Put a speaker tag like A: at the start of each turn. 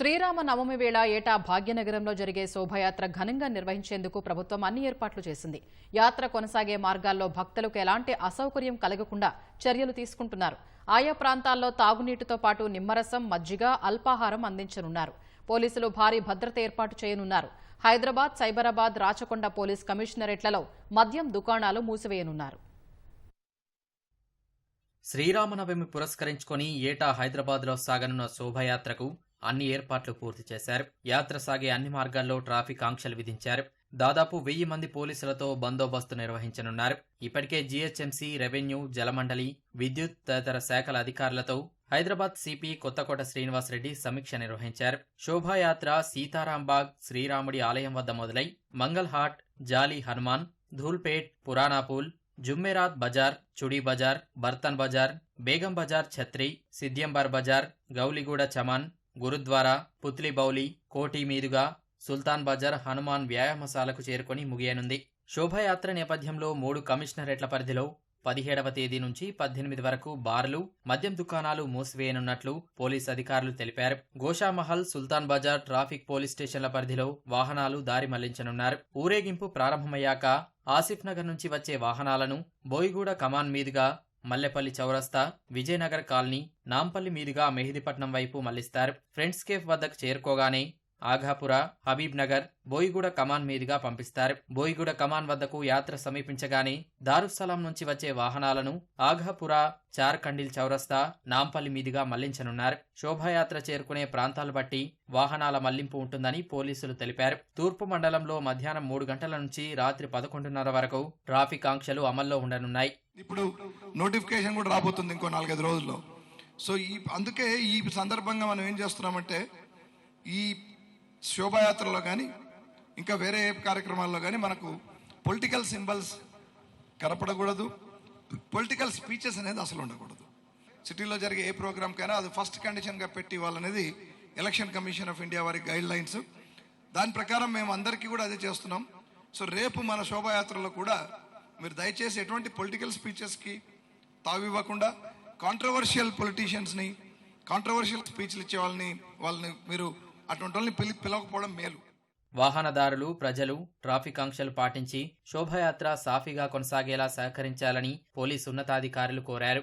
A: శ్రీరామ నవమి వేళ ఏటా భాగ్యనగరంలో జరిగే శోభయాత్ర ఘనంగా నిర్వహించేందుకు ప్రభుత్వం అన్ని ఏర్పాట్లు చేసింది. యాత్ర కొనసాగే మార్గాల్లో భక్తులకు ఎలాంటి అసౌకర్యం కలగకుండా చర్యలు తీసుకుంటున్నారు. ఆయా ప్రాంతాల్లో తాగునీటితో పాటు నిమ్మరసం మజ్జిగ అల్పాహారం అందించనున్నారు. పోలీసులు భారీ భద్రత ఏర్పాటు చేయనున్నారు. హైదరాబాద్ సైబరాబాద్ రాచకొండ పోలీస్ కమిషనరేట్లలో మద్యం దుకాణాలు మూసివేయనున్నారు.
B: శ్రీరామనవమి పురస్కరించుకొని ఏటా హైదరాబాద్లో సాగనున్న శోభయాత్రకు అన్ని ఏర్పాట్లు పూర్తి చేశారు. యాత్ర సాగే అన్ని మార్గాల్లో ట్రాఫిక్ ఆంక్షలు విధించారు. దాదాపు వెయ్యి మంది పోలీసులతో బందోబస్తు నిర్వహించనున్నారు. ఇప్పటికే జీహెచ్ఎంసీ రెవెన్యూ జలమండలి విద్యుత్ తదితర శాఖల అధికారులతో హైదరాబాద్ సిపి కొత్తకోట శ్రీనివాసరెడ్డి సమీక్ష నిర్వహించారు. శోభాయాత్ర సీతారాంబాగ్ శ్రీరాముడి ఆలయం వద్ద మొదలై మంగల్హాట్ జాలి హనుమాన్ ధూల్పేట్ పురాణాపూల్ జుమ్మెరాత్ బజార్ చుడీ బజార్ బర్తన్ బజార్ బేగం బజార్ ఛత్రి సిద్యంబర్ బజార్ గౌలిగూడ చమాన్ గురుద్వారా పుత్లిబౌలి కోటి మీదుగా సుల్తాన్ బజార్ హనుమాన్ వ్యాయామశాలకు చేరుకొని ముగియనుంది. శోభయాత్ర నేపథ్యంలో మూడు కమిషనరేట్ల పరిధిలో పదిహేడవ తేదీ నుంచి పద్దెనిమిది వరకు బార్లు మద్యం దుకాణాలు మూసివేయనున్నట్లు పోలీస్ అధికారులు తెలిపారు. గోషామహల్ సుల్తాన్ బజార్ ట్రాఫిక్ పోలీస్ స్టేషన్ల పరిధిలో వాహనాలు దారి మళ్ళించనున్నారు. ఊరేగింపు ప్రారంభమయ్యాక ఆసిఫ్ నగర్ నుంచి వచ్చే వాహనాలను బోయిగూడ కమాన్ మీదుగా మల్లెపల్లి చౌరస్తా విజయనగర్ కాలనీ నాంపల్లి మీదుగా మెహిదీపట్నం వైపు మళ్ళిస్తారు ఫ్రెండ్స్ కేఫ్ వద్దకు చేరుకోగానే ఆఘాపుర హబీబ్ నగర్ బోయిగూడ కమాన్ మీదుగా పంపిస్తారు. బోయిగూడ కమాన్ వద్దకు యాత్ర సమీపించగానే దారుస్సలాం నుంచి వచ్చే వాహనాలను ఆఘాపుర చార్ఖండిల్ చౌరస్తా నాంపల్లి మీదుగా మళ్ళించనున్నారు. శోభాయాత్ర చేరుకునే ప్రాంతాలు బట్టి వాహనాల మళ్ళింపు ఉంటుందని పోలీసులు తెలిపారు. తూర్పు మండలంలో మధ్యాహ్నం మూడు గంటల నుంచి రాత్రి పదకొండున్నర వరకు ట్రాఫిక్ ఆంక్షలు అమల్లో ఉండనున్నాయి.
C: ఇప్పుడు నోటిఫికేషన్ కూడా రాబోతుంది ఇంకో నాలుగైదు రోజుల్లో. సో ఈ అందుకే ఈ సందర్భంగా మనం ఏం చేస్తున్నామంటే ఈ శోభాయాత్రలో కానీ ఇంకా వేరే కార్యక్రమాల్లో కానీ మనకు పొలిటికల్ సింబల్స్ కనపడకూడదు. పొలిటికల్ స్పీచెస్ అనేది అసలు ఉండకూడదు. సిటీలో జరిగే ఏ ప్రోగ్రామ్కైనా అది ఫస్ట్ కండిషన్గా పెట్టి ఇవ్వాలనేది ఎలక్షన్ కమిషన్ ఆఫ్ ఇండియా వారి గైడ్ లైన్స్ దాని ప్రకారం మేము అందరికీ కూడా అదే చేస్తున్నాం. సో రేపు మన శోభాయాత్రలో కూడా మీరు దయచేసి ఎటువంటి పొలిటికల్ స్పీచెస్కి తావివ్వకుండా కాంట్రవర్షియల్ పొలిటీషియన్స్ని కాంట్రవర్షియల్ స్పీచ్లు ఇచ్చే వాళ్ళని వాళ్ళని మీరు అటువంటి వాళ్ళని పిలి పిలవకపోవడం మేలు.
B: వాహనదారులు ప్రజలు ట్రాఫిక్ ఆంక్షలు పాటించి శోభయాత్ర సాఫీగా కొనసాగేలా సహకరించాలని పోలీసు ఉన్నతాధికారులు కోరారు.